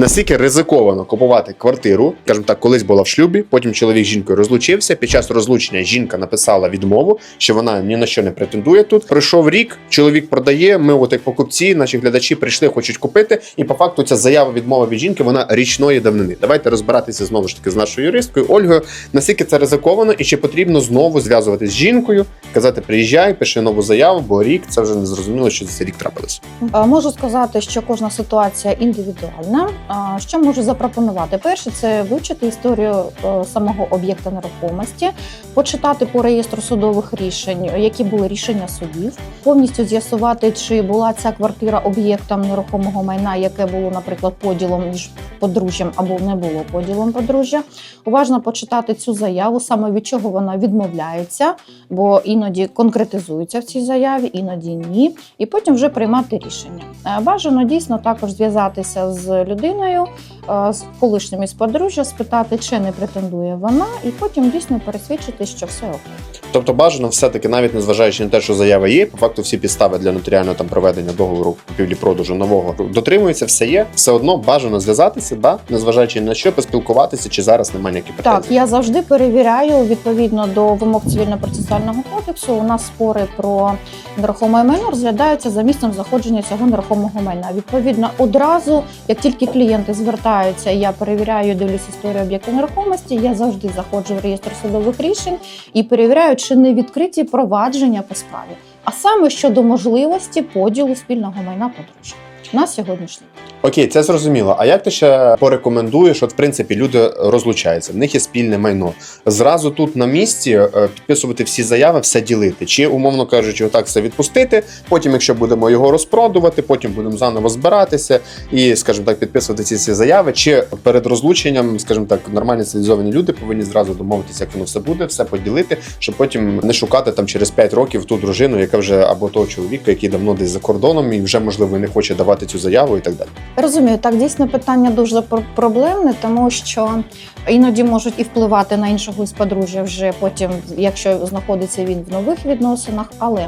Наскільки ризиковано купувати квартиру, скажімо так, колись була в шлюбі, потім чоловік з жінкою розлучився. Під час розлучення жінка написала відмову, що вона ні на що не претендує тут. Пройшов рік, чоловік продає. Ми, от як покупці, наші глядачі прийшли, хочуть купити. І по факту ця заява відмови від жінки вона річної давнини. Давайте розбиратися знову ж таки з нашою юристкою Ольгою. Наскільки це ризиковано, і чи потрібно знову зв'язуватися з жінкою, казати приїжджай, пиши нову заяву, бо рік це вже не зрозуміло, що за рік трапилось. Е, Можу сказати, що кожна ситуація індивідуальна. Що можу запропонувати? Перше, це вивчити історію е, самого об'єкта нерухомості, почитати по реєстру судових рішень, які були рішення судів, повністю з'ясувати, чи була ця квартира об'єктом нерухомого майна, яке було, наприклад, поділом між подружжям або не було поділом подружжя. Уважно почитати цю заяву, саме від чого вона відмовляється, бо іноді конкретизуються в цій заяві, іноді ні і потім вже приймати рішення. Е, Бажано дійсно також зв'язатися з людиною, з колишнім із подружжя, спитати, чи не претендує вона, і потім дійсно пересвідчити, що все окей. Тобто бажано все-таки, навіть незважаючи на те, що заява є, по факту всі підстави для нотаріального там проведення договору купівлі-продажу нового дотримуються, все є. Все одно бажано зв'язатися, да, незважаючи на що, поспілкуватися, чи зараз немає ніяких Так, я завжди перевіряю відповідно до вимог цивільно-процесуального кодексу. У нас спори про нерухоме майно розглядаються за місцем знаходження цього нерухомого майна. Відповідно, одразу, як тільки клієнти звертаються, і я перевіряю, дивлюсь історію об'єкту нерухомості. Я завжди заходжу в реєстр судових рішень і перевіряю, чи не відкриті провадження по справі, а саме щодо можливості поділу спільного майна подружжя на сьогоднішній. Окей, це зрозуміло. А як ти ще порекомендуєш? От в принципі люди розлучаються, в них є спільне майно. Зразу тут на місці е, підписувати всі заяви, все ділити. Чи умовно кажучи, отак все відпустити. Потім, якщо будемо його розпродувати, потім будемо заново збиратися і, скажімо так, підписувати ці всі заяви. Чи перед розлученням, скажімо так, нормальні цивілізовані люди повинні зразу домовитися, як воно все буде, все поділити, щоб потім не шукати там через 5 років ту дружину, яка вже або того чоловіка, який давно десь за кордоном і вже можливо не хоче давати цю заяву і так далі. Розумію, так дійсно питання дуже пр- проблемне, тому що іноді можуть і впливати на іншого із подружжя вже потім, якщо знаходиться він в нових відносинах. Але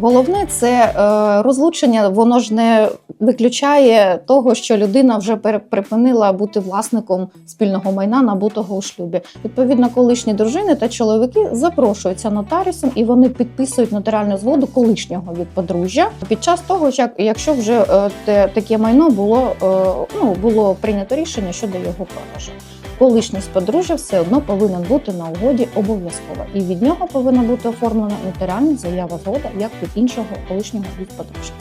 головне це е, розлучення, воно ж не виключає того, що людина вже припинила бути власником спільного майна, набутого у шлюбі. Відповідно, колишні дружини та чоловіки запрошуються нотаріусом і вони підписують нотаріальну згоду колишнього від подружжя під час того, як якщо вже е, те, таке майно було, е, ну, було прийнято рішення щодо його продажу. Колишній сподружжя подружжя все одно повинен бути на угоді обов'язково, і від нього повинна бути оформлена нотаріальна заява згода як від іншого колишнього від подружжя.